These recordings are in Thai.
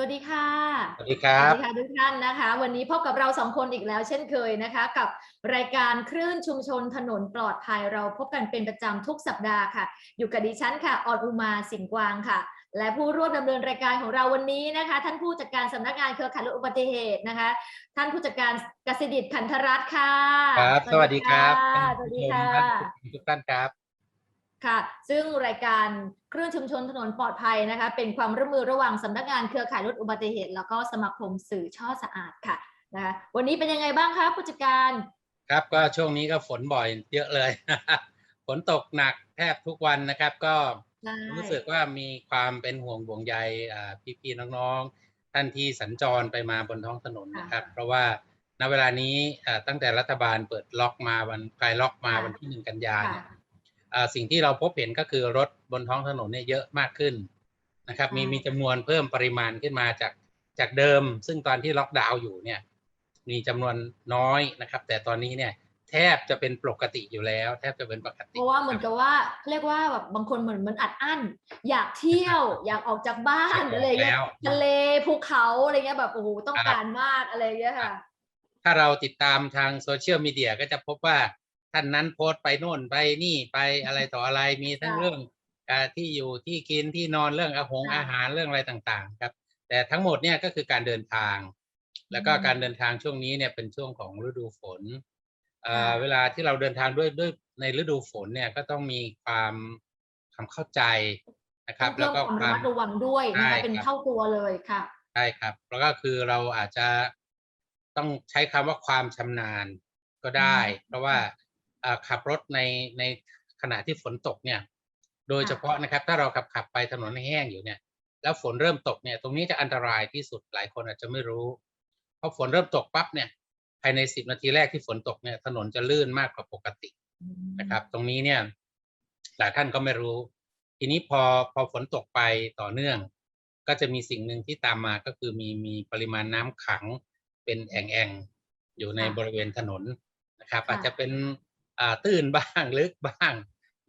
สวัสดีค่ะ สวัสดีครับสวัสดีค่ะทุกท่านนะคะ วันนี้พบกับเราสองคนอีกแล้วเช่นเคยนะคะ กับรายการคลื่นชุมชนถนนปลอดภัยเราพบกันเป็นประจำทุกสัปดาห์ค่ะ อยู่กับดิฉันค่ะออนอุมาสิงห์กวางค่ะ และผู้ร่วมดำเนินรายการของเราวันนี้นะคะ ท่านผู้จัดการสำนักงานเครือข่ายลดอุบัติเหตุนะคะ ท่านผู้จัดการกสิดิตขันธรัตน์ค่ะครับ สวัสดีครับค่ะท่านสวัสผู้ดีชมค่ะท่านผู้ชมทุกท่านครับ ค่ะ ซึ่งรายการเครื่องชุมชนถนนปลอดภัยนะคะ เป็นความร่วมมือระหว่างสำนักงานเครือข่ายลดอุบัติเหตุ แล้วก็สมาคมสื่อช่อสะอาดค่ะนะคะวันนี้เป็นยังไงบ้างคะผู้จัดการครับก็ช่วงนี้ก็ฝนบ่อยเยอะเลย ฝนตกหนักแทบทุกวันนะครับ ก็ใช่รู้สึกว่ามีความเป็นห่วงห่วงใยอ่าพี่ๆน้องๆ ท่านที่สัญจรไปมาบนท้องถนนนะครับ เพราะว่าณเวลานี้อ่าตั้งแต่รัฐบาลเปิดล็อกมาวันคลายล็อกมาวันที่หนึ่งกันยาค่ะเนี่ยอ่า สิ่งที่เราพบเห็นก็คือรถบนท้องถนนเนี่ยเยอะมากขึ้นนะครับมีใช่มีจำนวนเพิ่มปริมาณขึ้นมาจากจากเดิม ซึ่งตอนที่ล็อกดาวน์อยู่เนี่ยมีจำนวนน้อยนะครับ แต่ตอนนี้เนี่ยแทบจะเป็นปกติอยู่แล้ว แทบจะเป็นปกติ เพราะว่าเหมือนกับว่าเรียกว่าแบบบางคนเหมือนเหมันอัดอั้น อยากเที่ยว อยากออกจากบ้านอยากออกอะไรเงี้ยแล้วทะเลภูเขาอะไรเงี้ยแบบโอ้โหต้องการมากอะไรเงี้ยค่ะ ถ้าเราติดตามทางโซเชียลมีเดียก็จะพบว่า ท่านนั้นโพสต์ไปโน่นไปนี่ไปอะไรต่ออะไรมีทั้งค่ะเรื่องอาที่อยู่ที่กินที่นอนเรื่องอาหงค่ะอาหารเรื่องอะไรต่างๆ ครับ แต่ทั้งหมดเนี่ยก็คือการเดินทาง แล้วก็อืมการเดินทางช่วงนี้เนี่ยเป็นช่วงของฤดูฝนเอ่อค่ะเวลาที่เราเดินทางด้วยด้วยในฤดูฝนเนี่ยก็ต้องมีความความเข้าใจนะครับต้แล้อวงก็เพิ่มความคระวามมัดระวังด้วยนะใช่คะเป็นครับเท่าตัวเลยค่ะใช่ครับ แล้วก็คือเราอาจจะต้องใช้คำว่าความชำนาญก็ได้อืมเพราะว่าอ่า ขับรถในในขณะที่ฝนตกเนี่ย โดยค่ะเฉพาะนะครับ ถ้าเราขับขับไปถนนแห้งอยู่เนี่ย แล้วฝนเริ่มตกเนี่ย ตรงนี้จะอันตรายที่สุดหลายคนอาจจะไม่รู้พอฝนเริ่มตกปั๊บเนี่ยภายในสิบนาทีแรกที่ฝนตกเนี่ย ถนนจะลื่นมากกว่าปกตินะครับ ตรงนี้เนี่ย หลายท่านก็ไม่รู้ ทีนี้พอพอฝนตกไปต่อเนื่อง ก็จะมีสิ่งหนึ่งที่ตามมาก็คือมีมีปริมาณน้ำขังเป็นแอ่งๆอยู่ในค่ะบริเวณถนนนะครับค่ะอาจจะเป็นอ่า ตื้นบ้างลึกบ้าง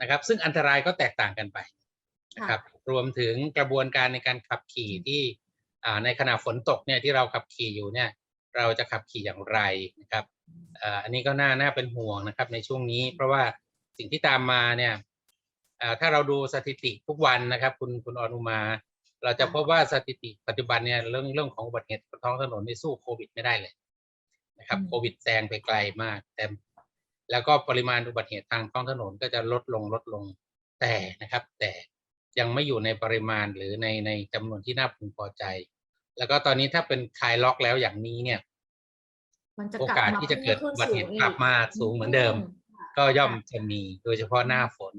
นะครับ ซึ่งอันตรายก็แตกต่างกันไปนะครับรวมถึงกระบวนการในการขับขี่ที่อ่าในขณะฝนตกเนี่ยที่เราขับขี่อยู่เนี่ยเราจะขับขี่อย่างไรนะครับเอ่ออันนี้ก็น่าน่าเป็นห่วงนะครับในช่วงนี้ เพราะว่าสิ่งที่ตามมาเนี่ยเอ่อถ้าเราดูสถิติทุกวันนะครับ คุณคุณอนุมา เราจะพบว่าสถิติปัจจุบันเนี่ยเรื่องเรื่องของอุบัติเหตุบนท้องถนนนี่สู้โควิดไม่ได้เลยนะครับอืมโควิดแซงไปไกลมาก แต่ แล้วก็ปริมาณอุบัติเหตุทางท้องถนนก็จะลดลงลดลงแต่นะครับ แต่ยังไม่อยู่ในปริมาณหรือในในจำนวนที่น่าพึงพอใจ แล้วก็ตอนนี้ถ้าเป็นคลายล็อกแล้วอย่างนี้เนี่ยมันจะโอกาสที่จะเกิดอุบัติเหตุขึ้นกลับมาสูงเหมือนเดิม ก็ย่อมจะมีโดยเฉพาะหน้าฝน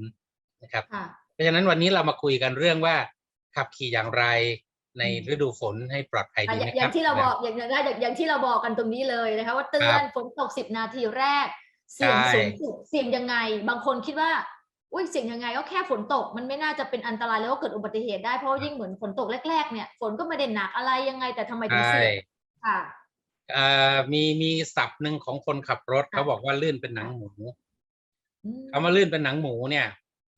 นะครับค่ะเพราะฉะนั้นวันนี้เรามาคุยกันเรื่องว่า ขับขี่อย่างไรในอืมฤดูฝนให้ปลอดภัยอะดีอย่านะงอครัย่าบงที่เราบอกอย่างอย่างอย่างอย่างที่เราบอกกันตรงนี้เลยนะคะว่าเตืคอรันบฝนตกสิบนาทีแรก เสี่ยงใช่ สูงสุดเสี่ยงยังไง บางคนคิดว่า อุ้ยเสี่ยงยังไงก็แค่ฝนตก มันไม่น่าจะเป็นอันตรายแล้วก็เกิดอุบัติเหตุได้เพราะว่ายิ่งเหมือนฝนตกแรกๆเนี่ยฝนก็ไม่ได้หนักอะไรยังไง แต่ทำไมถึงใช่เสี่ยงค่ะ เอ่อมีมีศัพท์หนึ่งของคนขับรถค่ะเขาบอกว่าลื่นเป็นหนังหมูอืมคำว่าลื่นเป็นหนังหมูเนี่ย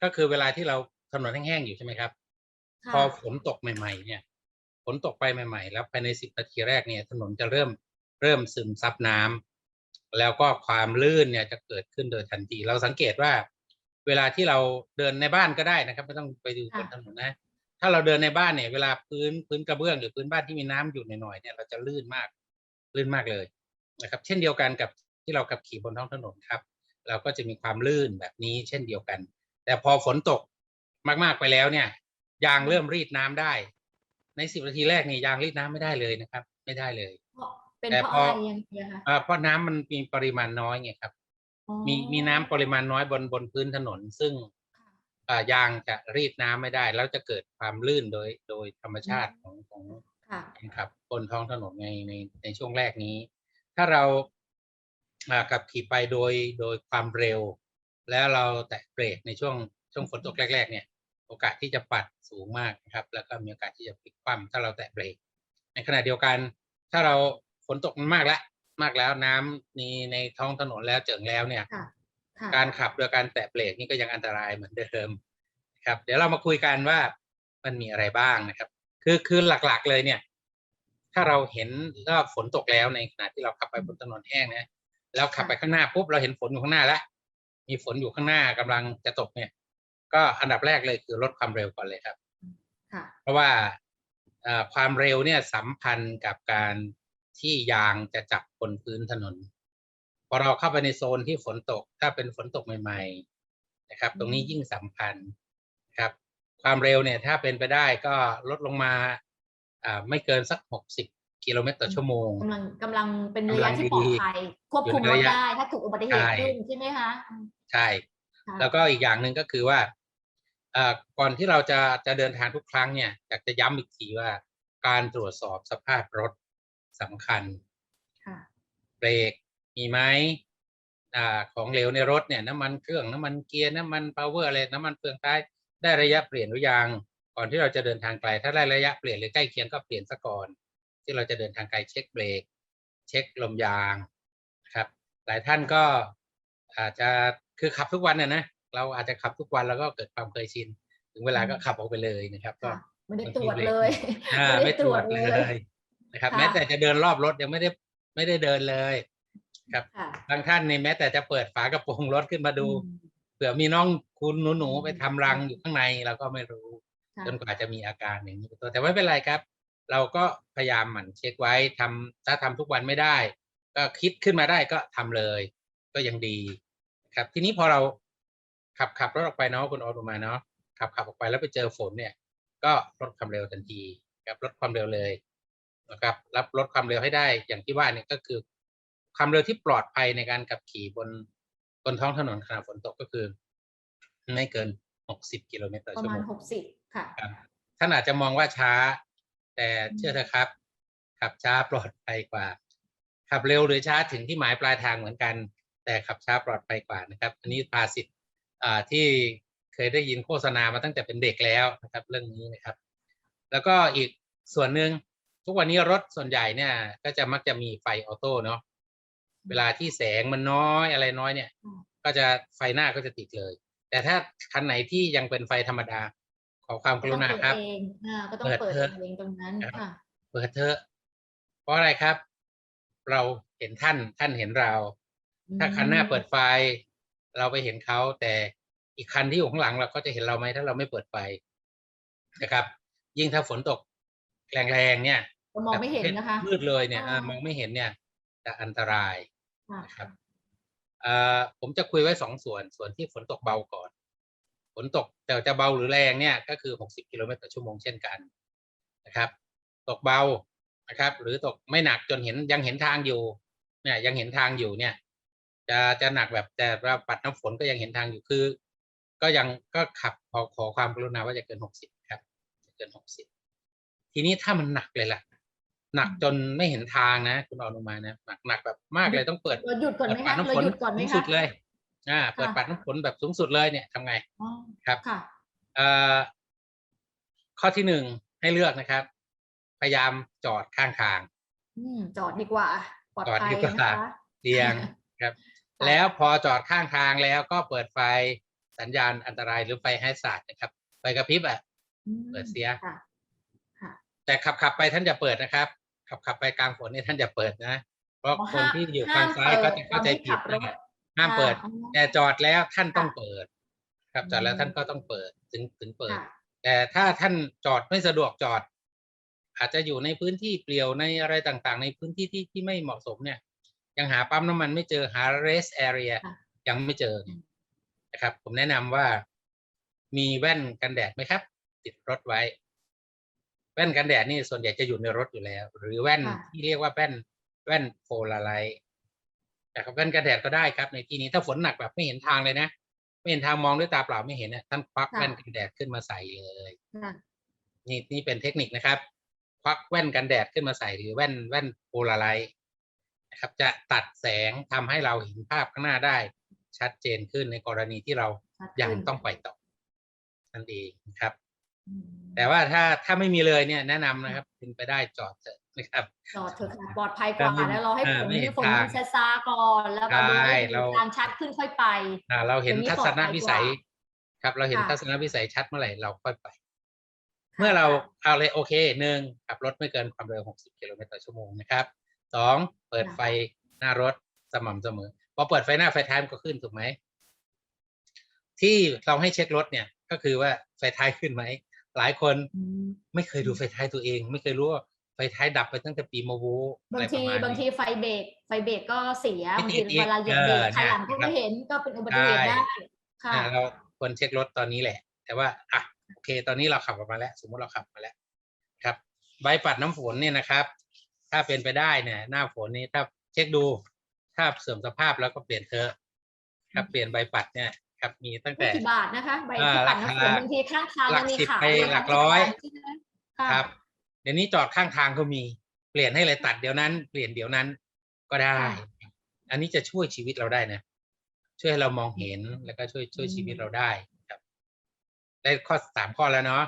ก็คือเวลาที่เราถนนแห้งๆอยู่ใช่ไหมครับค่ะพอฝนตกใหม่ ๆ เนี่ยฝนตกไปใหม่ ๆ แล้วภายในสิบนาทีแรกเนี่ยถนนจะเริ่มเริ่มซึมซับน้ำ แล้วก็ความลื่นเนี่ยจะเกิดขึ้นโดยทันที เราสังเกตว่า เวลาที่เราเดินในบ้านก็ได้นะครับ ไม่ต้องไปดูบนถนนนะ ถ้าเราเดินในบ้านเนี่ย เวลาพื้นพื้นกระเบื้องหรือพื้นบ้านที่มีน้ำอยู่หน่อยๆเนี่ยเราจะลื่นมากลื่นมากเลยนะครับ เช่นเดียวกันกับที่เราขับขี่บนท้องถนนครับ เราก็จะมีความลื่นแบบนี้เช่นเดียวกัน แต่พอฝนตกมากๆไปแล้วเนี่ย ยางเริ่มรีดน้ำได้ ในสิบนาทีแรกเนี่ยยางรีดน้ำไม่ได้เลยนะครับ ไม่ได้เลย เพราะเป็นแต่เพราะพอออะไรยังไงคะอ่าเพราะน้ำมันมีปริมาณน้อยไงครับอ๋อมีมีน้ำปริมาณน้อยบนบนพื้นถนน ซึ่งค่ะอ่ายางจะรีดน้ำไม่ได้ แล้วจะเกิดความลื่นโดยโดยธรรมชาติของของค่ะการขับบนท้องถนนในในในช่วงแรกนี้ ถ้าเราอ่าขับขี่ไปโดยโดยความเร็ว แล้วเราแตะเบรกในช่วงช่วงฝนตกแรก ๆ เนี่ยโอกาสที่จะปัดสูงมากนะครับ แล้วก็มีโอกาสที่จะพลิกคว่ำถ้าเราแตะเบรกในขณะเดียวกัน ถ้าเรา ฝนตกมันมากแล้วมากแล้วน้ำมีในท้องถนนแล้วเจิ่งแล้วเนี่ยค่ะค่ะการขับโดยการแตะเบรกนี่ก็ยังอันตรายเหมือนเดิมนะครับ เดี๋ยวเรามาคุยกันว่ามันมีอะไรบ้างนะครับ คือคือหลักๆเลยเนี่ย ถ้าเราเห็นว่าฝนตกแล้วในขณะที่เราขับไปบนถนนแห้งนะแล้วขับไปข้างหน้าปุ๊บเราเห็นฝนอยู่ข้างหน้าแล้วมีฝนอยู่ข้างหน้ากำลังจะตกเนี่ย ก็อันดับแรกเลยคือลดความเร็วก่อนเลยครับค่ะเพราะว่าเอ่อความเร็วเนี่ยสัมพันธ์กับการ ที่ยางจะจับบนพื้นถนน พอเราเข้าไปในโซนที่ฝนตก ถ้าเป็นฝนตกใหม่ ๆ นะครับ ตรงนี้ยิ่งสำคัญนะครับ ความเร็วเนี่ยถ้าเป็นไปได้ก็ลดลงมาอ่าไม่เกินสักหกสิบกิโลเมตรต่อชั่วโมงกำลังกำลังเป็นระกำลัยะงที่ปลอดดีภัยควบคุมอยู่รในถระยะได้ถ้าเกิดอุบัติเหตุใช่ขึ้นใช่ไหมคะอืมใช่ค่ะแล้วก็อีกอย่างหนึ่งก็คือว่าเอ่อก่อนที่เราจะจะเดินทางทุกครั้งเนี่ยอยากจะย้ำอีกทีว่าการตรวจสอบสภาพรถ สำคัญค่ะเบรกมีไหมอ่าของเหลวในรถเนี่ยน้ำมันเครื่องน้ำมันเกียร์น้ำมันพาวเวอร์อะไรน้ำมันเฟืองท้ายได้ระยะเปลี่ยนหรือยังก่อนที่เราจะเดินทางไกล ถ้าได้ระยะเปลี่ยนหรือใกล้เคียงก็เปลี่ยนซะก่อน ที่เราจะเดินทางไกลเช็คเบรก เช็คลมยางนะครับ หลายท่านก็อาจจะคือขับทุกวันน่ะนะเราอาจจะขับทุกวันแล้วก็เกิดความเคยชิน ถึงเวลาก็ขับออกไปเลยนะครับ ก็ค่ะไม่ได้ตรวจเลยอ่าไม่ตรวจเลย นะครับ ค่ะ แม้แต่จะเดินรอบรถยังไม่ได้ไม่ได้เดินเลย ครับค่ะบางท่านเนี่ยแม้แต่จะเปิดฝากระโปรงรถขึ้นมาดู อืม เผื่อมีน้องคุณหนูอืมๆไปทำรังอยู่ข้างในเราก็ไม่รู้ ค่ะ จนกว่าจะมีอาการอย่างนี้เป็นต้นแต่ไม่เป็นไรครับ เราก็พยายามหมั่นเช็คไว้ทำถ้าทำทุกวันไม่ได้ ก็คิดขึ้นมาได้ก็ทำเลย ก็ยังดีครับ ทีนี้พอเราขับขับรถออกไปเนาะคุณออตมาเนาะขับขับออกไปแล้วไปเจอฝนเนี่ย ก็ลดความเร็วทันทีครับลดความเร็วเลย นะครับรับลดความเร็วให้ได้อย่างที่ว่าเนี่ยก็คือ ความเร็วที่ปลอดภัยในการขับขี่บนบนท้องถนนขณะฝนตกก็คือ ไม่เกิน 60 กิโลเมตรต่อประชั่วมาโมณงหกสิบค่ะครับท่านอาจจะมองว่าช้า แต่เชื่อเถอะครับ ขับช้าปลอดภัยกว่า ขับเร็วหรือช้าถึงที่หมายปลายทางเหมือนกัน แต่ขับช้าปลอดภัยกว่านะครับ อันนี้ภาษิตอ่าที่เคยได้ยินโฆษณามาตั้งแต่เป็นเด็กแล้วนะครับ เรื่องนี้นะครับ แล้วก็อีกส่วนหนึ่ง ทุกวันนี้รถส่วนใหญ่เนี่ยก็จะมักจะมีไฟออโต้เนาะเวลาที่แสงมันน้อยอะไรน้อยเนี่ยอืมก็จะไฟหน้าก็จะติดเลย แต่ถ้าคันไหนที่ยังเป็นไฟธรรมดา ขอความกก็รุต้องณาเปิดครับเองอ่าก็ต้องเปิดเปิดเถอะเองตรงนั้นครับค่ะเปิดเถอะเพราะอะไรครับ เราเห็นท่านท่านเห็นเรา ถ้าคันหน้าเปิดไฟ เราไปเห็นเขาแต่อีกคันที่อยู่ข้างหลังเราก็จะเห็นเราไหมถ้าเราไม่เปิดไฟนะครับ ยิ่งถ้าฝนตก แรงๆเนี่ยก็มองไม่เห็นนะคะมืดเลยเนี่ยอ่าอ่ามองไม่เห็นเนี่ยจะอันตรายค่ะนะครับเอ่อผมจะคุยไว้สองส่วน ส่วนที่ฝนตกเบาก่อน ฝนตกแต่จะเบาหรือแรงเนี่ยก็คือ 60 กิโลเมตรต่อชั่วโมงเช่นกันนะครับ ตกเบานะครับ หรือตกไม่หนักจนเห็นยังเห็นทางอยู่ เนี่ยยังเห็นทางอยู่เนี่ย จะจะหนักแบบแต่ว่าปัดน้ำฝนก็ยังเห็นทางอยู่คือ ก็ยังก็ขับขอขอความกรุณาว่าจะเกิน 60 ครับจะเกิน 60 ทีนี้ถ้ามันหนักเลยล่ะ หนักจนไม่เห็นทางนะคุณอนุมานะหนักหนักแบบมากเลยต้องเปิดเราหยุดก่อนไหมเปิดคะปัดน้ำเราฝนหยุดก่อนไหมสูงคะสุดเลย อ่า เปิดค่ะปัดน้ำฝนแบบสูงสุดเลยเนี่ยทำไงอ๋อครับค่ะเอ่อข้อที่หนึ่งให้เลือกนะครับ พยายามจอดข้างทางอืมจอดดีกว่าปลอดจอดภัยดีกว่านะคะเรียงครับค่ะแล้วพอจอดข้างทางแล้วก็เปิดไฟสัญญาณอันตรายหรือไฟไฮซาร์ดนะครับไฟกระพริบอะอืมเปิดเสียค่ะค่ะ แต่ขับขับไปท่านจะเปิดนะครับ ขับขับไปกลางฝนนี่ท่านจะเปิดนะ เพราะอ๋อคนห้ามที่อยู่ห้าข้างมซ้ายก็เปิดจะเข้าใจตอนที่ผิขัดบรถนะครับห้ามเปิดค่ะอ๋อแต่จอดแล้วท่านต้องค่ะเปิด ครับจอดแล้วอืมท่านก็ต้องเปิดถึงถึงเปิดค่ะแต่ถ้าท่านจอดไม่สะดวกจอด อาจจะอยู่ในพื้นที่เปลี่ยวในอะไรต่างๆ ในพื้นที่ที่ที่ไม่เหมาะสมเนี่ย ยังหาปั๊มน้ำมันไม่เจอหา rest area ค่ะยังไม่เจออืมนะครับ ผมแนะนำว่า มีแว่นกันแดดไหมครับ ติดรถไว้ แว่นกันแดดนี่ส่วนใหญ่จะอยู่ในรถอยู่แล้ว หรือแว่นค่ะ ที่เรียกว่าแว่นแว่นโพลาไรต์นะครับแว่นกันแดดก็ได้ครับในที่นี้ถ้าฝนหนักแบบไม่เห็นทางเลยนะ ไม่เห็นทางมองด้วยตาเปล่าไม่เห็นเนี่ยท่านควักค่ะแว่นกันแดดขึ้นมาใส่เลย ค่ะ นี่นี่เป็นเทคนิคนะครับ ควักแว่นกันแดดขึ้นมาใส่หรือแว่นแว่นโพลาไรต์นะครับ จะตัดแสงทำให้เราเห็นภาพข้างหน้าได้ ชัดเจนขึ้นในกรณีที่เราชัดยังขึ้นต้องไปต่อนั่นเองนะครับอืม แต่ว่าถ้าถ้าไม่มีเลยเนี่ยแนะนำนะครับเป็นไปได้จอดเถอะนะครับจอดเถอะค่ะปลอดภัยกว่าก็ไม่แล้วเราให้อ่าฝนไม่เห็นฝนทางมันซาซาๆก่อนแล้วก็ดูใช่ให้เราทางชัดขึ้นค่อยไปอ่าเราเห็นอย่างนี้ทัศนวิสัยปลอดภัยกว่าครับเราเห็นค่ะทัศนวิสัยชัดเมื่อไหร่เราค่อยไป เมื่อเราเอาเลยโอเคหนึ่งขับรถไม่เกินความเร็ว 60กิโลเมตรต่อชั่วโมงนะครับสองเปิดไฟหน้ารถสม่ำเสมอพอเปิดไฟหน้าไฟท้ายมันก็ขึ้นถูกไหมที่เราให้เช็ครถเนี่ยก็คือว่าไฟท้ายขึ้นไหม หลายคนอืมไม่เคยดูไฟท้ายตัวเอง ไม่เคยรู้ว่าไฟท้ายดับไปตั้งแต่ปีมาโวอะบาไรงปทีระมาณบางทีนี้ไฟเบรกไฟเบรกก็เสียไม่บางติทีดอีกเวลาเหยียบเบรกเออคันหลังก็เนี่ยไม่เห็นก็เป็นอุบัติเหตุใช่ได้ค่ะอ่าเราควรเช็ครถตอนนี้แหละ แต่ว่าอะโอเค ตอนนี้เราขับออกมาแล้ว สมมติเราขับมาแล้วครับ ใบปัดน้ำฝนเนี่ยนะครับ ถ้าเป็นไปได้เนี่ย หน้าฝนนี้ถ้าเช็คดูถ้าเสื่อมสภาาพแล้วก็เปลี่ยนเถอะครับเปลี่ยนใบปัดเนี่ย ครับมีตั้งแต่กี่บาทนะคะใบอ่าที่ปัดน้ำฝนราคาบางทีข้างทางหลัมักนมีสิบขายไปด้วยหลักค่ะร้อยใช่ไหมค่ะครับ เดี๋ยวนี้จอดข้างทางก็มีเปลี่ยนให้เลยตัดเดี๋ยวนั้น เปลี่ยนเดี๋ยวนั้นก็ได้ อันนี้จะช่วยชีวิตเราได้นะ ช่วยให้เรามองเห็นแล้วก็ช่วยช่วยชีวิตเราได้ครับ ได้ข้อสามข้อแล้วเนาะ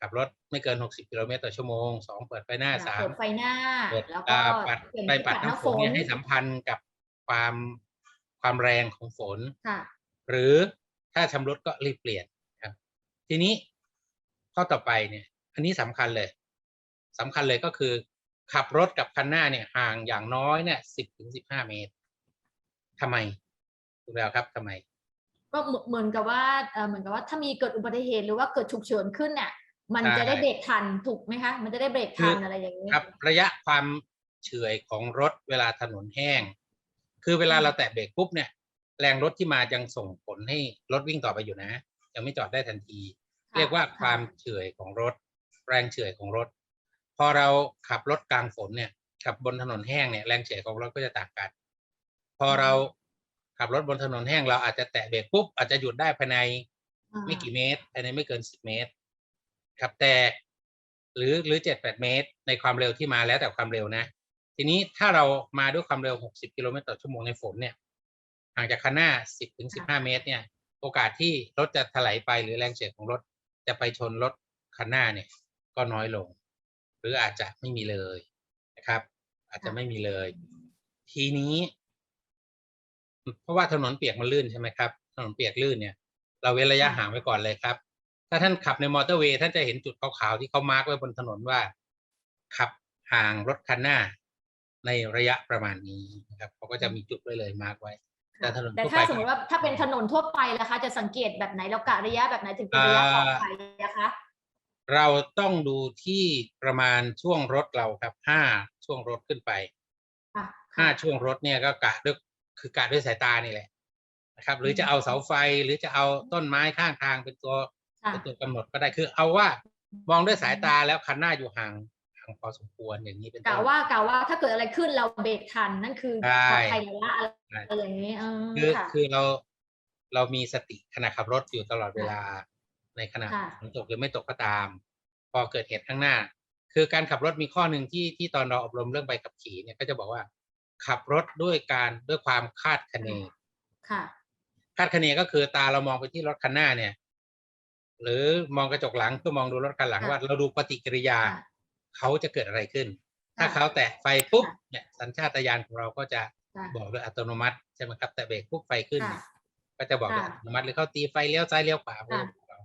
ขับรถไม่เกินหกสิบกิโลเมตรต่อชั่วโมงสองเปิดไฟหน้าสามเปิดไฟหน้าเปิดแล้วก็อ่าปัดเปลี่ยนไปที่ปัดปัดน้ำน้ำฝฝนนเนี่ยให้สัมพันธ์กับความความแรงของฝนค่ะ หรือถ้าชำรุดก็รีบเปลี่ยนครับ ทีนี้ข้อต่อไปเนี่ย อันนี้สำคัญเลยสำคัญเลยก็คือ ขับรถกับคันหน้าเนี่ยห่างอย่างน้อยเนี่ยสิบถึงสิบห้าเมตรทำไมถูกแล้วครับทำไม ก็เหมือนเหมือนกับว่าเอ่อเหมือนกับว่าถ้ามีเกิดอุบัติเหตุหรือว่าเกิดฉุกเฉินขึ้นเนี่ยมันใช่จะได้เบรกทันถูกไหมคะ มันจะได้เบรกทันอะไรอย่างนี้ครับ ระยะความเฉื่อยของรถเวลาถนนแห้ง คือเวลาอืมเราแตะเบรกปุ๊บเนี่ย แรงรถที่มายังส่งผลให้รถวิ่งต่อไปอยู่นะ ยังไม่จอดได้ทันทีค่ะเรียกว่าะความเฉื่อยของรถ แรงเฉื่อยของรถ พอเราขับรถกลางฝนเนี่ยขับบนถนนแห้งเนี่ยแรงเฉื่อยของรถก็จะต่างกัน พอเราขับรถบนถนนแห้งเราอาจจะแตะเบรกปุ๊บอาจจะหยุดได้ภายในอ่าไม่กี่เมตรภายในไม่เกินสิบเมตรครับแต่หรือหรือเจ็ดแปดเมตร ในความเร็วที่มาแล้วแต่ความเร็วนะ ทีนี้ถ้าเรามาด้วยความเร็วหกสิบกิโลเมตรต่อชั่วโมงในฝนเนี่ย ห่างจากคันหน้าสิบถึงสิบห้าเมตรเนี่ย โอกาสที่รถจะถลายไปหรือแรงเฉื่อยของรถจะไปชนรถคันหน้าเนี่ย ก็น้อยลง หรืออาจจะไม่มีเลยนะครับ อาจจะไม่มีเลย ทีนี้ เพราะว่าถนนเปียกมันลื่นใช่ไหมครับถนนเปียกลื่นเนี่ย เราเว้นระยะค่ะห่างไว้ก่อนเลยครับ ถ้าท่านขับในมอเตอร์เวย์ท่านจะเห็นจุดขาวๆที่เขามาร์กไว้บนถนนว่า ขับห่างรถคันหน้าในระยะประมาณนี้นะครับเขาก็จะมีจุดไว้เลยมาร์กไว้ แต่ถนนแต่ทั่วถ้าไปสมมติว่าถ้าเป็นถนนทั่วไปล่ะคะ จะสังเกตแบบไหนเรากะระยะแบบไหนถึงเป็นระยะปลอดภัยนะคะ เราต้องดูที่ประมาณช่วงรถเราครับห้าช่วงรถขึ้นไปค่ะห้าช่วงรถเนี่ยก็กะด้วยคือกะด้วยสายตานี่แหละนะครับ หรือจะเอาเสาไฟหรือจะเอาต้นไม้ข้างทางเป็นตัวค่ะเป็นตัวกำหนดก็ได้คือเอาว่ามองด้วยสายตาแล้วคันหน้าอยู่ห่างห่า งพอสมควรอย่างนี้เป็นต้กะนว่ากะว่าถ้าเกิดอะไรขึ้นเราเบรกทันนั่นคือใช่ปลอดภัยแล้วละอะไรใช่อย่างนี้เออคือค่ะคือเราเรามีสติขณะขับรถอยู่ตลอดเวลาในขณะค่ะฝนตกหรือไม่ตกก็ตาม พอเกิดเหตุข้างหน้า คือการขับรถมีข้อหนึ่งที่ที่ตอนเราอบรมเรื่องใบขับขี่เนี่ยก็จะบอกว่า ขับรถด้วยการด้วยความคาดคะเนค่ะ คาดคะเนก็คือตาเรามองไปที่รถคันหน้าเนี่ย หรือมองกระจกหลังเพื่อมองดูรถคันหลังค่ะว่า เราดูปฏิกิริยาค่ะ เขาจะเกิดอะไรขึ้น ถ้าค่ะเขาแตะไฟปุ๊บค่ะเนี่ยสัญชาตญาณของเราก็จะค่ะบอกโดยอัตโนมัติใช่ไหมครับแต่เบรกปุ๊บไฟขึ้นค่ะก็จะบอกโดยค่ะอัตโนมัติหรือเขาตีไฟเลี้ยวซ้ายเลี้ยวขวาค่ะของเรา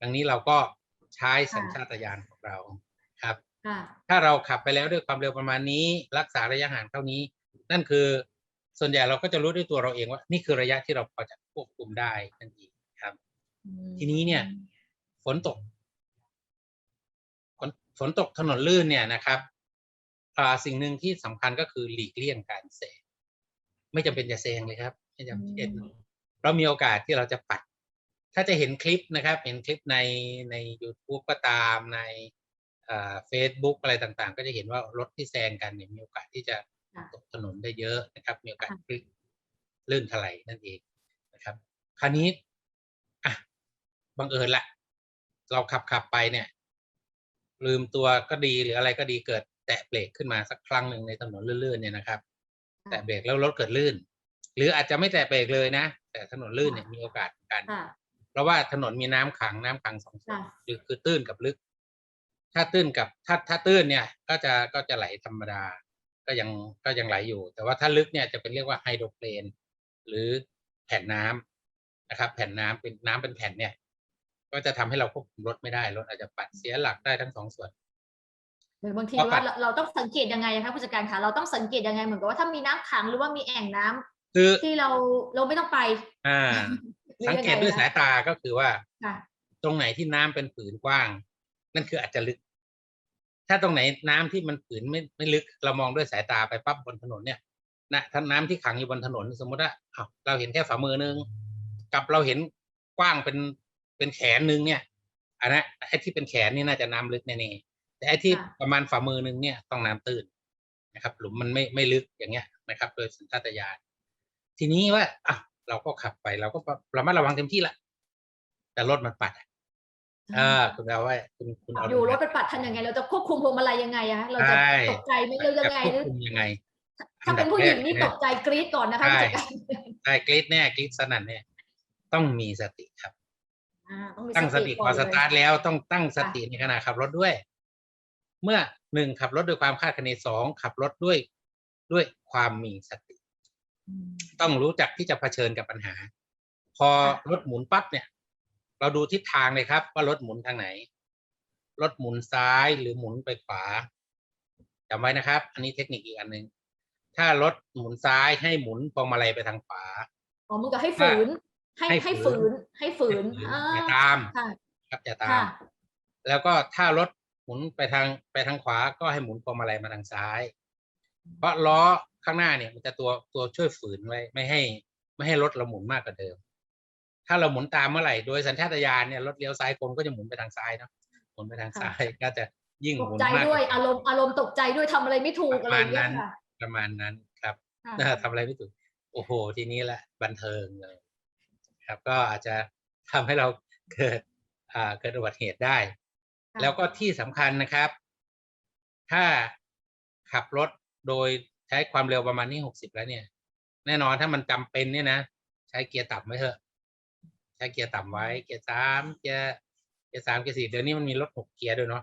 ดังนี้เราก็ใช้ค่ะสัญชาตญาณของเราครับค่ะถ้าเราขับไปแล้วด้วยความเร็วประมาณนี้ รักษาระยะห่างเท่านี้ นั่นคือส่วนใหญ่เราก็จะรู้ด้วยตัวเราเองว่า นี่คือระยะที่เราพอจะควบคุมได้นั่นเองครับอืมทีนี้เนี่ย ฝนตก ฝนฝนตกถนนลื่นเนี่ยนะครับอ่าสิ่งหนึ่งที่สำคัญก็คือหลีกเลี่ยงการแซงไม่จำเป็นจะแซงเลยครับไม่จำเป็นอืมเรามีโอกาสที่เราจะปัด ถ้าจะเห็นคลิปนะครับ เห็นคลิปในใน YouTube ก็ตามในเฟซบุ๊กอะไรต่างๆ ก็จะเห็นว่ารถที่แซงกันเนี่ยมีโอกาสที่จะค่ะตกถนนได้เยอะนะครับ มีโอกาสค่ะพลิกลื่นถลายนั่นเองนะครับ คราวนี้อะบังเอิญละเราขับขับไปเนี่ย ลืมตัวก็ดีหรืออะไรก็ดีเกิดแตะเบรกขึ้นมาสักครั้งหนึ่งในถนนลื่นๆเนี่ยนะครับค่ะแตะเบรกแล้วรถเกิดลื่น หรืออาจจะไม่แตะเบรกเลยนะ แต่ถนนลื่นเนี่ยค่ะมีโอกาสเหมือนกันค่ะเพราะว่าถนนมีน้ำขังน้ำขังสองส่วนค่ะคือคือตื้นกับลึก ถ้าตื้นกับถ้าถ้าตื้นเนี่ย ก็จะก็จะไหลธรรมดา ก็ยังก็ยังไหลอยู่ แต่ว่าถ้าลึกเนี่ยจะเป็นเรียกว่าไฮโดรเพลนหรือแผ่นน้ำนะครับ แผ่นน้ำเป็นน้ำเป็นแผ่นเนี่ย ก็จะทำให้เราควบคุมรถไม่ได้รถอาจจะปัดเสียหลักได้ทั้งสองส่วนหรือบางทีเพราะว่าปัดเราเราต้องสังเกตยังไงคะผู้จัดการคะเราต้องสังเกตยังไงเหมือนกับว่าถ้ามีน้ำขังหรือว่ามีแอ่งน้ำคือที่เราเราไม่ต้องไป อ่าหรือสังเกตยังไงด้วยคะสายตาก็คือว่าค่ะตรงไหนที่น้ำเป็นผืนกว้าง นั่นคืออาจจะลึก ถ้าตรงไหนน้ำที่มันผืนไม่ไม่ลึก เรามองด้วยสายตาไปปั๊บบนถนนเนี่ยนะถ้าน้ำที่ขังอยู่บนถนนสมมติว่าอ้าวเราเห็นแค่ฝ่ามือนึงกับเราเห็นกว้างเป็น เป็นแขนนึงเนี่ยอันนั้นไอ้ที่เป็นแขนนี่น่าจะน้ำลึกแน่ๆแต่ไอ้ที่ค่ะประมาณฝ่ามือนึงเนี่ยต้องน้ำตื้นนะครับ หลุมมันไม่ไม่ลึกอย่างเงี้ยนะครับ โดยสัญชาตญาณทีนี้ว่าอะเราก็ขับไปเราก็ระมัดระวังเต็มที่ละแต่รถมันปัดอะอ่าคุณเอาไว้คุณคุณเอาอยู่รลถงไปปัดทันยังไง เราจะควบคุมพวงมาลัยยังไงอะเราจะใช่ตกใจไหมเรายังไงจะหรือควบคุมยังไง ถ้าเป็นผู้หญิงนี่อันดัตบกแรใจกรี๊ดก่อนนะคะใช่ผู้จัดการใช่กรี๊ดแน่กรี๊ดสนั่นแน่ต้องมีสติครับอ่า ต้องมีตั้งสติก่อนสเลยตาร์ทแล้วต้องตั้งสค่ะติในขณะขับรถด้วย เมื่อหนึ่งขับรถด้วยความคาดคะเนสองขับรถด้วยด้วยความมีสติอืมต้องรู้จักที่จะเผชิญกับปัญหา พอค่ะรถหมุนปั๊บเนี่ย เราดูทิศทางเลยครับ ว่ารถหมุนทางไหน รถหมุนซ้ายหรือหมุนไปขวาจำไว้นะครับ อันนี้เทคนิคอีกอันหนึ่งถ้ารถหมุนซ้ายให้หมุนพวงมาลัยไปทางขวาอ๋อมึงก็ให้ฝืน ให้ให้ให้ฝืฝืนนให้ฝืนอย่าอ่าอย่าตามค่ะครับอย่าตามค่ะแล้วก็ถ้ารถหมุนไปทางไปทางขวาก็ให้หมุนพวงมาลัยมาทางซ้าย เพราะล้อข้างหน้าเนี่ย มันจะตัวตัวช่วยฝืนไว้ไม่ให้ ไม่ให้รถเราหมุนมากกว่าเดิม ถ้าเราหมุนตามเมื่อไหร่โดยสัญชาตญาณเนี่ยรถเลี้ยวซ้ายคนก็จะหมุนไปทางซ้ายเนาะหมุนไปทางซ้ายก็จะยิ่งตหกมุนใจมากด้วยกว่าอารมณ์อารมณ์ตกใจด้วยทำอะไรไม่ถูกประอะไรมาอณย่างเงี้นั้ยนค่ะประมาณนั้นครับค่ะเออทำอะไรไม่ถูกโอ้โห ทีนี้แหละบันเทิงเลย ครับก็อาจจะทำให้เราเกิดอ่าเกิดอุบัติเหตุได้ค่ะแล้วก็ที่สำคัญนะครับ ถ้าขับรถโดยใช้ความเร็วประมาณนี้หกสิบแล้วเนี่ย แน่นอนถ้ามันจำเป็นเนี่ยนะ ใช้เกียร์ต่ำไว้เถอะ ใช้เกียร์ต่ำไว้ เกียร์สามเกียร์เกียร์สามเกียร์สี่เดี๋ยวนี้มันมีรถหกเกียร์ด้วยเนาะ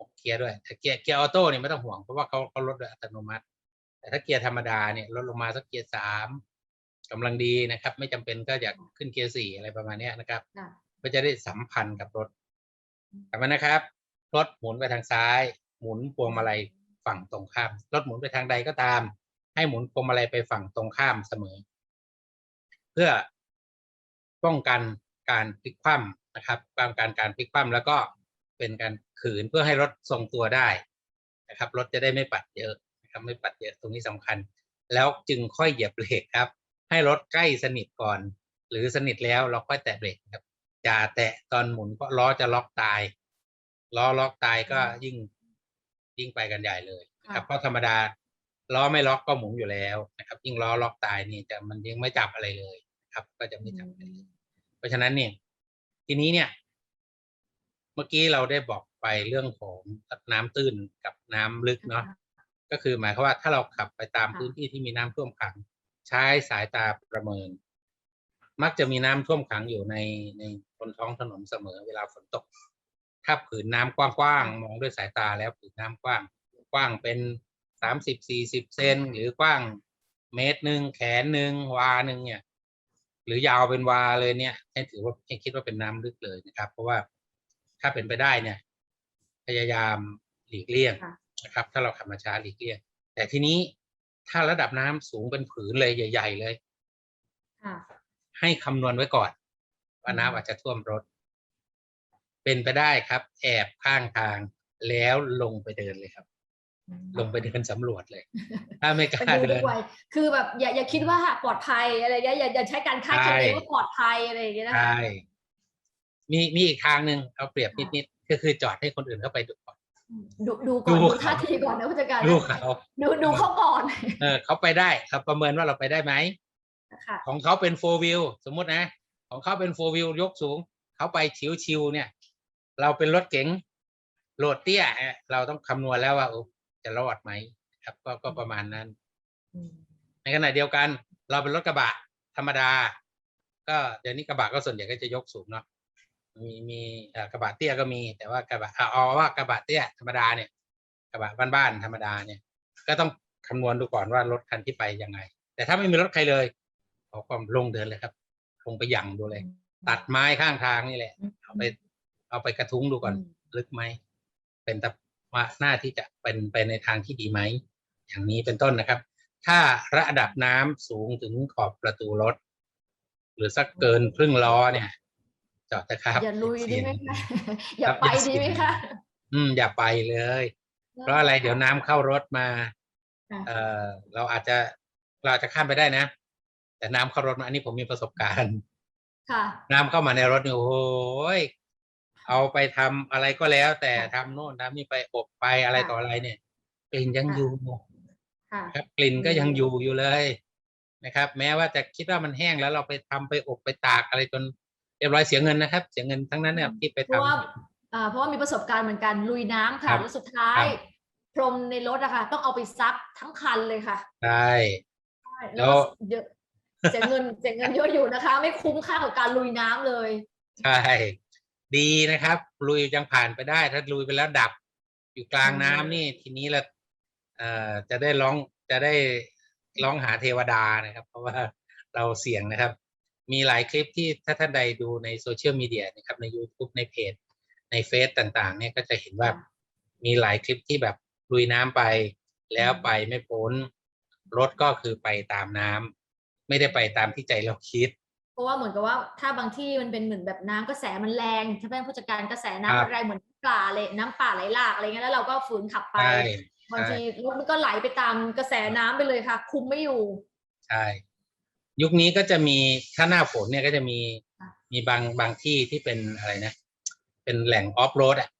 หกเกียร์ด้วยแต่เกียร์เกียร์ออโต้เนี่ยไม่ต้องห่วงเพราะว่าเขาเขาลดโดยอัตโนมัติ แต่ถ้าเกียร์ธรรมดาเนี่ยลดลงมาสักเกียร์สาม กำลังดีนะครับ ไม่จำเป็นก็อยากขึ้นเกียร์สี่อะไรประมาณเนี้ยนะครับค่ะก็จะได้สัมพันธ์กับรถกลับมานะครับ รถหมุนไปทางซ้าย หมุนพวงมาลัยฝั่งตรงข้าม รถหมุนไปทางใดก็ตาม ให้หมุนพวงมาลัยไปฝั่งตรงข้ามเสมอ เพื่อป้องกันการพลิกคว่ำนะครับป้องกันการพลิกคว่ำแล้วก็เป็นการขืนเพื่อให้รถทรงตัวได้นะครับ รถจะได้ไม่ปัดเยอะนะครับไม่ปัดเยอะตรงนี้สำคัญ แล้วจึงค่อยเหยียบเบรกครับ ให้รถใกล้สนิทก่อน หรือสนิทแล้วเราค่อยแตะเบรกครับอย่าแตะตอนหมุนเพราะล้อจะล็อกตายล้อล็อกตายก็ยิ่งยิ่งไปกันใหญ่เลยนะครับค่ะเพราะธรรมดาล้อไม่ล็อกก็หมุนอยู่แล้วนะครับ ยิ่งล้อล็อกตายนี่จะมันยังไม่จับอะไรเลยครับ ก็จะไม่จับอะไรเลยเพราะฉะนั้นเนี่ยทีนี้เนี่ย เมื่อกี้เราได้บอกไปเรื่องของน้ำตื้นกับน้ำลึกเนาะก็คือหมายความว่าถ้าเราขับไปตามค่ะพื้นที่ที่มีน้ำท่วมขัง ใช้สายตาประเมิน มักจะมีน้ำท่วมขังอยู่ในในบนท้องถนนเสมอเวลาฝนตก ถ้าผืนน้ำกว้างๆมองด้วยสายตาแล้วผืนน้ำกว้าง กว้างเป็นสามสิบสี่สิบเซนหรือกว้างเมตรหนึ่งแขนหนึ่งวาหนึ่งเนี่ย หรือยาวเป็นวาเลยเนี่ย ให้ถือว่าให้คิดว่าเป็นน้ำลึกเลยนะครับ เพราะว่าถ้าเป็นไปได้เนี่ย พยายามหลีกเลี่ยงค่ะนะครับ ถ้าเราขับมาช้าหลีกเลี่ยงแต่ทีนี้ ถ้าระดับน้ำสูงเป็นผืนเลยใหญ่ ๆ เลยค่ะให้คำนวณไว้ก่อนว่าน้ำอาจจะท่วมรถ เป็นไปได้ครับ แอบข้างทางแล้วลงไปเดินเลยครับ ลงไปเดินสำรวจเลย ถ้าไม่กเป็นล้าดูเดิดีนกว่าคือแบบอย่าอย่าคิดว่าปลอดภัยอะไรเงี้ยอย่าอย่าใช้การคาดคะเนใช่ว่าปลอดภัยอะไรอย่างเงี้ยนะใช่คะมีมีอีกทางหนึ่งเอาเปรียบค่ะนิดๆก็คือจอดให้คนอื่นเข้าไปดูก่อน ดูดูก่อนดูดูเขาท่าทีก่อนนะผู้จัดการดูเขาดูดูเขาก่อน เออเขาไปได้เราประเมินว่าเราไปได้ไหมค่ะของเขาเป็นโฟวิลสมมุตินะ ของเขาเป็นโฟวิลยกสูง เขาไปชิวๆเนี่ย เราเป็นรถเก๋งโหลดเตี้ยฮะเราต้องคำนวณแล้วว่าโอ้จะรอดไหมครับก็ก็ประมาณนั้น ในขณะเดียวกัน เราเป็นรถกระบะธรรมดา ก็เดี๋ยวนี้กระบะก็ส่วนใหญ่ก็จะยกสูงเนาะ มีมีเอ่อกระบะเตี้ยก็มี แต่ว่ากระบะเอาเอาว่ากระบะเตี้ยธรรมดาเนี่ย กระบะบ้านๆธรรมดาเนี่ย ก็ต้องคำนวณดูก่อนว่ารถคันที่ไปยังไง แต่ถ้าไม่มีรถใครเลยขอความลงเดินเลยครับลงไปหยั่งดูเลย ตัดไม้ข้างทางนี่แหละ เอาไปเอาไปกระทุ้งดูก่อนอืมลึกไหมเป็นตะว่าหน้าที่จะเป็นไปในทางที่ดีไหมอย่างนี้เป็นต้นนะครับ ถ้าระดับน้ำสูงถึงขอบประตูรถ หรือสักเกินครึ่งล้อเนี่ย จอดนะครับ อย่าลุยดีไหมเสี่งคะอย่าไปดีไหมคะอืม อย่าไปเลย เพราะอะไรเดี๋ยวน้ำเข้ารถมาค่ะเออเราอาจจะเราอาจจะข้ามไปได้นะ แต่น้ำเข้ารถมาอันนี้ผมมีประสบการณ์ค่ะน้ำเข้ามาในรถเนี่ยโอ้โหยเอาไปทำอะไรก็แล้ว แต่ทำโน่นทำนี่ไปอบไปอะไรค่ะต่ออะไรเนี่ยกลิ่นยังค่ะอยู่ค่ะครับกลิ่นก็อืมยังอยู่อยู่เลยนะครับ แม้ว่าจะคิดว่ามันแห้งแล้วเราไปทำไปอบไปตากอะไรจนเรียบร้อยเสียเงินนะครับ เสียเงินทั้งนั้นเนี่ยที่ไปเพราะทำว่าอ่าเพราะว่ามีประสบการณ์เหมือนกันลุยน้ำครัค่ะบแล้วสุดท้ายครับพรมในรถอะค่ะต้องเอาไปซักทั้งคันเลยค่ะใช่ใช่แล้แล้ววก็เยอะเสียเงินเสียเงินเยอะอยู่นะคะ ไม่คุ้มค่ากับการลุยน้ำเลย ใช่ ดีนะครับ ลุยยังผ่านไปได้ ถ้าลุยไปแล้วดับ อยู่กลางอืมน้ำนี่ทีนี้ละเอ่อจะได้ร้องจะได้ร้องหาเทวดานะครับ เพราะว่าเราเสี่ยงนะครับ มีหลายคลิปที่ถ้าท่านใดดูในโซเชียลมีเดียนะครับใน YouTube ในเพจ ในเฟซต่างๆ เนี่ยก็จะเห็นว่ามีหลายคลิปที่แบบลุยน้ำไปแล้วไปไม่พ้นรถก็คือไปตามน้ำไม่ได้ไปตามที่ใจเราคิดเพราะว่าเหมือนกับว่าถ้าบางที่มันเป็นเหมือนแบบน้ำกระแสมันแรงถ้าเป็นผู้จัดการกระแสน้ำครัมับนแรงเหมือนปลาเลยน้ำป่าไหลหลากอะไรเงี้ยแล้วเราก็ฝืนขับไปใช่บางทีรถมันก็ไหลไปตามกระแสน้ำไปเลยค่ะ คุมไม่อยู่ ใช่ ยุคนี้ก็จะมีถ้าหน้าฝนเนี่ยก็จะมีค่ะมีบางบางที่ที่เป็นอะไรนะ เป็นแหล่งออฟโรดอะ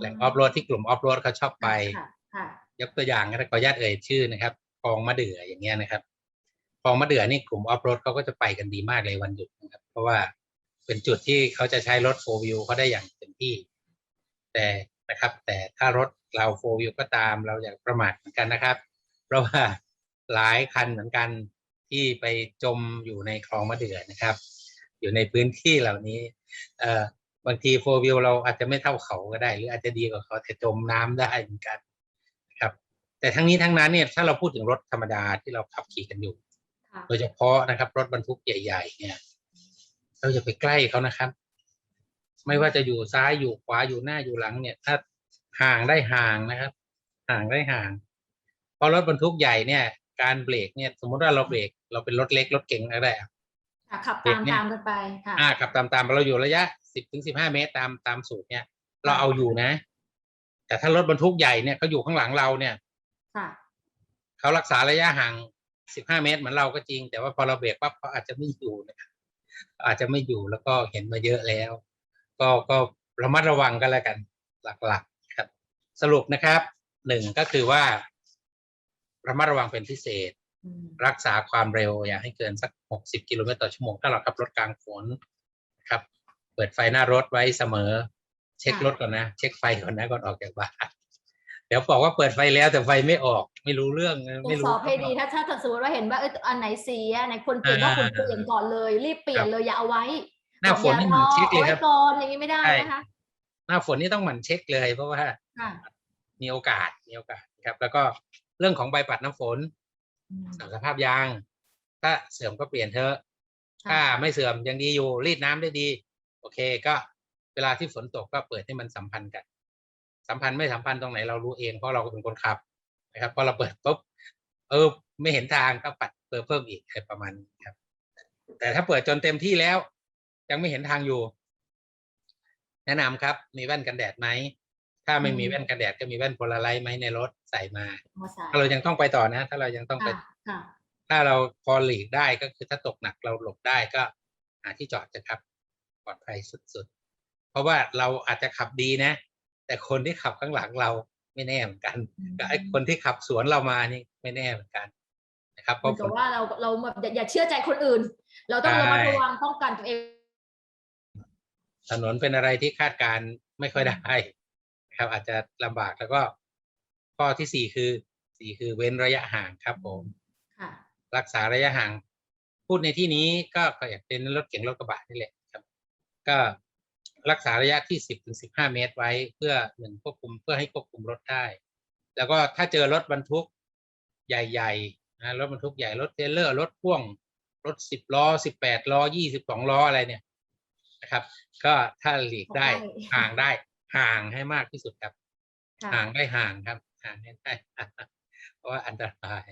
แหล่งออฟโรดที่กลุ่มออฟโรดเขาชอบไปค่ะค่ะยกตัวอย่างนะขออนุญาตเอ่ยชื่อนะครับคลองมะเดื่ออย่างเงี้ยนะครับคลองมะเดื่อนี่กลุ่มออฟโรดเขาก็จะไปกันดีมากเลยวันหยุดนะครับ เพราะว่าเป็นจุดที่เขาจะใช้รถโฟวิวเขาได้อย่างเต็มที่ แต่นะครับ แต่ถ้ารถเราโฟวิวก็ตามเราอย่าประมาทเหมือนกันนะครับ เพราะว่าหลายคันเหมือนกัน ที่ไปจมอยู่ในคลองมะเดื่อนะครับ อยู่ในพื้นที่เหล่านี้เอ่อบางทีโฟวิวเราอาจจะไม่เท่าเขาก็ได้ หรืออาจจะดีกว่าเขาแต่จมน้ำได้เหมือนกันนะครับ แต่ทั้งนี้ทั้งนั้นเนี่ยถ้าเราพูดถึงรถธรรมดาที่เราขับขี่กันอยู่ค่ะโดยเฉพาะนะครับ รถบรรทุกใหญ่ ๆ เนี่ย เราอย่าไปใกล้เขานะครับ ไม่ว่าจะอยู่ซ้ายอยู่ขวาอยู่หน้าอยู่หลังเนี่ย ถ้าห่างได้ห่างนะครับ ห่างได้ห่างเพราะรถบรรทุกใหญ่เนี่ย การเบรกเนี่ย สมมติว่าเราเบรก เราเป็นรถเล็กรถเก๋งอะไรอะค่ะขับเด็ตากมเนี่ยตามกันไปค่ะอ่าขับตามตามเราอยู่ระยะสิบถึงสิบห้าเมตรตามตามสูตรเนี่ย เราเอาอยู่นะ แต่ถ้ารถบรรทุกใหญ่เนี่ยเขาอยู่ข้างหลังเราเนี่ยค่ะเขารักษาระยะห่างสิบห้าเมตรเหมือนเราก็จริง แต่ว่าพอเราเบรกปั๊บเขาอาจจะไม่อยู่นะครับอาจจะไม่อยู่แล้วก็เห็นมาเยอะแล้ว ก็ก็ระมัดระวังกันแล้วกัน หลักๆครับ สรุปนะครับหนึ่งก็คือว่าระมัดระวังเป็นพิเศษอืม รักษาความเร็วอย่าให้เกินสัก 60 กิโลเมตรต่อชั่วโมงถ้าเราขับรถกลางฝนครับ เปิดไฟหน้ารถไว้เสมอ เช็ครถก่อนนะ เช็คไฟก่อนนะก่อนออกจากบ้านเดี๋ยวบอกว่าเปิดไฟแล้วแต่ไฟไม่ออก ไม่รู้เรื่องตรวไม่จรู้สอบให้ดีถ้าถ้าถ้าสมมติว่าเห็นว่าเอยอันไหนเสียอันไหนคนเปลี่ยนก็อ่าคุณเปลี่ยนก่อนเลย รีบเปลี่ยนเลยอย่าเอาไว้หน้าฝนนี่หมั่นเช็คเลยอาคไว้รับก่อนอย่างนี้ไม่ได้ใช่นะคะหน้าฝนนี่ต้องหมั่นเช็คเลย เพราะว่าค่ะมีโอกาสมีโอกาสครับ แล้วก็เรื่องของใบปัดน้ำฝน อืมสภาพยาง ถ้าเสื่อมก็เปลี่ยนเถอะถ้าไม่เสื่อมยังดีอยู่รีดน้ำได้ดี โอเคก็เวลาที่ฝนตกก็เปิดให้มันสัมพันธ์กัน สัมพันธ์ไม่สัมพันธ์ตรงไหนเรารู้เองเพราะเราก็เป็นคนขับนะครับพอเราเปิดปุ๊บเออไม่เห็นทางก็ปัดเปิดเพิ่มอีกอะไรประมาณนี้ครับ แต่ถ้าเปิดจนเต็มที่แล้ว ยังไม่เห็นทางอยู่ แนะนำครับ มีแว่นกันแดดไหม ถ้าไม่มีแว่นกันแดดก็มีแว่นโพลาไรต์ไหมในรถใส่มามาใส่ถ้าเรายังต้องไปต่อนะ ถ้าเรายังต้องไปค่ะค่ะถ้าเราพอหลีกได้ก็คือถ้าตกหนักเราหลบได้ก็หาที่จอดจะครับปลอดภัยสุดๆ เพราะว่าเราอาจจะขับดีนะ แต่คนที่ขับข้างหลังเราไม่แน่เหมือนกันกับไอ้คนที่ขับสวนเรามานี่ไม่แน่เหมือนกันนะครับเหเพมือราะนฝกับนว่าเราเราแบบอย่าอย่าเชื่อใจคนอื่น เราต้องใช่ระมัดระวังป้องกันตัวเองถนนเป็นอะไรที่คาดการณ์ไม่ค่อยได้ นะครับ อาจจะลำบากแล้วก็ ข้อที่สี่คือสี่คือเว้นระยะห่างครับผมค่ะรักษาระยะห่าง พูดในที่นี้ก็ก็อยากเป็นรถเก๋งรถกระบะนี่แหละครับ ก็รักษาระยะที่สิบถึงสิบห้าเมตรไว้ เพื่อหนึ่งควบคุมเพื่อให้ควบคุมรถได้ แล้วก็ถ้าเจอรถบรรทุกใหญ่ๆนะรถบรรทุกใหญ่รถเทรลเลอร์รถพ่วงรถสิบล้อสิบแปดล้อยี่สิบสองล้ออะไรเนี่ยนะครับ ก็ถ้าหลีกได้ได้ห่างได้ ห่างให้มากที่สุดครับค่ะห่างได้ห่างครับ ห่างให้ได้ เพราะว่าอันตราย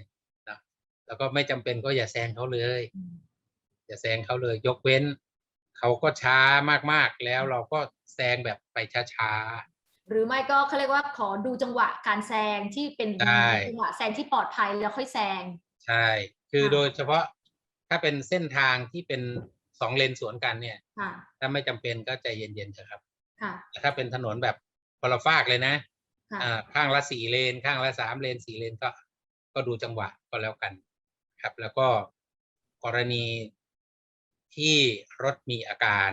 นะแล้วก็ไม่จำเป็นก็อย่าแซงเขาเลยอืมอย่าแซงเขาเลย ยกเว้น เขาก็ช้ามากๆแล้วเราก็แซงแบบไปช้าหรือไม่ก็เขาเรียกว่าขอดูจังหวะการแซงที่เป็นใช่จังหวะแซงที่ปลอดภัยแล้วค่อยแซงๆใช่ คือค่ะโดยเฉพาะถ้าเป็นเส้นทางที่เป็นสองเลนสวนกันเนี่ยค่ะถ้าไม่จำเป็นก็ใจเย็นๆเถอะครับ ค่ะแต่ถ้าเป็นถนนแบบคนละฟากเลยนะค่ะอ่าข้างละสี่เลน ข้างละสามเลนสี่เลนก็ ก็ดูจังหวะก็แล้วกัน ครับ แล้วก็กรณีที่รถมีอาการ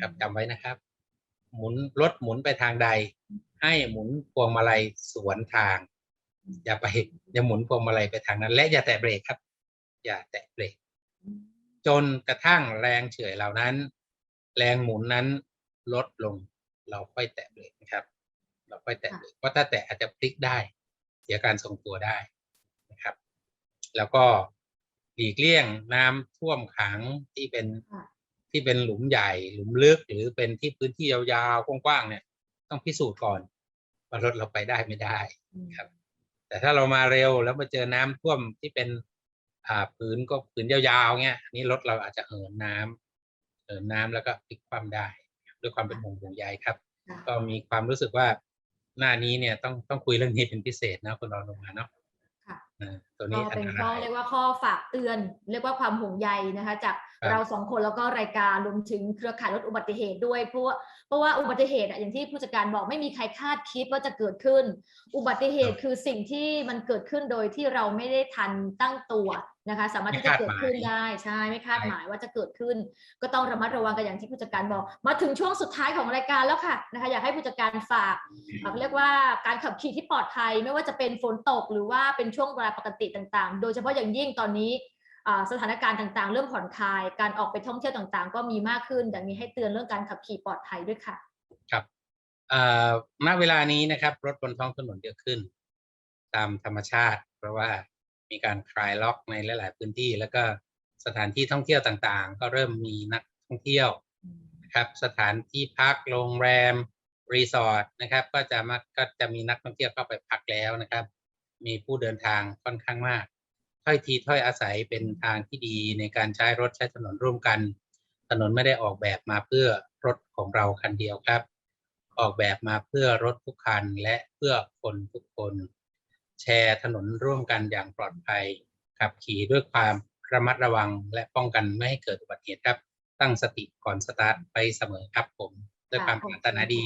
ครับจำไว้นะครับ หมุนรถหมุนไปทางใด ให้หมุนพวงมาลัยสวนทาง อย่าไปอย่าหมุนพวงมาลัยไปทางนั้น และอย่าแตะเบรกครับ อย่าแตะเบรกจนกระทั่งแรงเฉื่อยเหล่านั้น แรงหมุนนั้น ลดลง เราค่อยแตะเบรกนะครับ เราค่อยแตะเบรกเพราะถ้าแตะอาจจะพลิกได้ เสียการทรงตัวได้นะครับ แล้วก็หลีกเลี่ยงน้ำท่วมขังที่เป็นค่ะที่เป็นหลุมใหญ่ หลุมลึกหรือเป็นที่พื้นที่ยาวๆกว้างๆเนี่ย ต้องพิสูจน์ก่อนว่ารถเราไปได้ไม่ได้อืมครับ แต่ถ้าเรามาเร็วแล้วมาเจอน้ำท่วมที่เป็นอ่าพื้นก็พื้นยาวๆเงี้ยอันนี้รถเราอาจจะเหินน้ำเหินน้ำแล้วก็พลิกคว่ำได้ครับ ด้วยความเป็นห่วงห่วงใยครับค่ะก็มีความรู้สึกว่าหน้านี้เนี่ยต้องต้องคุยเรื่องนี้เป็นพิเศษนะคุณรองลงมาเนาะค่ะอ่าตัวก็นี้อันเป็นตข้อรายเรียกว่าข้อฝากเตือน เรียกว่าความห่วงใยนะคะ จากครับเราสองคนแล้วก็รายการรวมถึงเครือข่ายลดอุบัติเหตุด้วยเพราะว่าเพราะว่าอุบัติเหตุอะอย่างที่ผู้จัดการบอกไม่มีใครคาดคิดว่าจะเกิดขึ้น อุบัติเหตุคือสิ่งที่มันเกิดขึ้นโดยที่เราไม่ได้ทันตั้งตัว นะคะสามารถที่จะเกิดขึ้นได้ใช่ไม่คาดหมายว่าจะเกิดขึ้น ก็ต้องระมัดระวังกันอย่างที่ผู้จัดการบอก มาถึงช่วงสุดท้ายของรายการแล้วค่ะนะคะอยากให้ผู้จัดการฝากเอ่อเรียกว่าการขับขี่ที่ปลอดภัย ไม่ว่าจะเป็นฝนตกหรือว่าเป็นช่วงเวลาปกติต่างๆ โดยเฉพาะอย่างยิ่งตอนนี้อ่าสถานการณ์ต่างๆ เริ่มผ่อนคลาย การออกไปท่องเที่ยวต่างๆ ก็มีมากขึ้นดังนี้ให้เตือนเรื่องการขับขี่ปลอดภัยด้วยค่ะ ครับเอ่อณเวลานี้นะครับ รถบนท้องถนนเยอะขึ้น ตามธรรมชาติ เพราะว่า มีการคลายล็อกในหลาย ๆ พื้นที่ แล้วก็สถานที่ท่องเที่ยวต่างๆ ก็เริ่มมีนักท่องเที่ยวนะครับสถานที่พักโรงแรมรีสอร์ทนะครับก็จะมาก็จะมีนักท่องเที่ยวเข้าไปพักแล้วนะครับ มีผู้เดินทางค่อนข้างมาก ถ้อยทีถ้อยอาศัยเป็นทางที่ดีในการใช้รถใช้ถนนร่วมกัน ถนนไม่ได้ออกแบบมาเพื่อรถของเราคันเดียวครับ ออกแบบมาเพื่อรถทุกคันและเพื่อคนทุกคน แชร์ถนนร่วมกันอย่างปลอดภัย ขับขี่ด้วยความระมัดระวังและป้องกันไม่ให้เกิดอุบัติเหตุครับตั้งสติก่อนสตาร์ทไปเสมอครับผม ด้วยความปรารถนาดี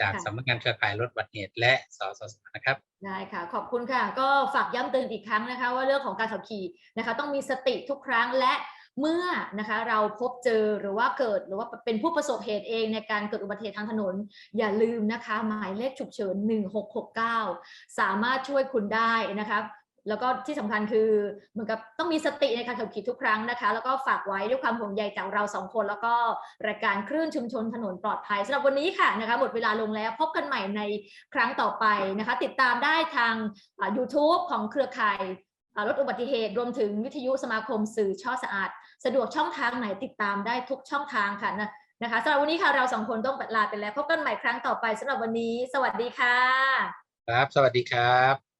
จากค่ะสำนักงานเครือข่ายลดอุบัติเหตุและสสสนะครับได้ค่ะ ขอบคุณค่ะ ก็ฝากย้ำเตือนอีกครั้งนะคะ ว่าเรื่องของการขับขี่นะคะ ต้องมีสติทุกครั้งและ เมื่อนะคะเราพบเจอหรือว่าเกิดหรือว่าเป็นผู้ประสบเหตุเองในการเกิดอุบัติเหตุทางถนน อย่าลืมนะคะหมายเลขฉุกเฉิน 1669 สามารถช่วยคุณได้นะคะแล้วก็ที่สำคัญคือเหมือนกับต้องมีสติในการขับขี่ทุกครั้งนะคะ แล้วก็ฝากไว้ด้วยความห่วงใยจากเราสองคน แล้วก็รายการคลื่นชุมชนถนนปลอดภัยสำหรับวันนี้ค่ะนะคะหมดเวลาลงแล้วพบกันใหม่ในครั้งต่อไปนะคะ ติดตามได้ทาง YouTube ของเครือข่าย ลดอุบัติเหตุรวมถึงวิทยุสมาคมสื่อช่อสะอาด สะดวกช่องทางไหนติดตามได้ทุกช่องทางค่ะนะนะคะสำหรับวันนี้ค่ะเราสองคนต้องลาไปแล้วพบกันใหม่ครั้งต่อไปสำหรับวันนี้ สวัสดีค่ะ ครับ สวัสดีครับ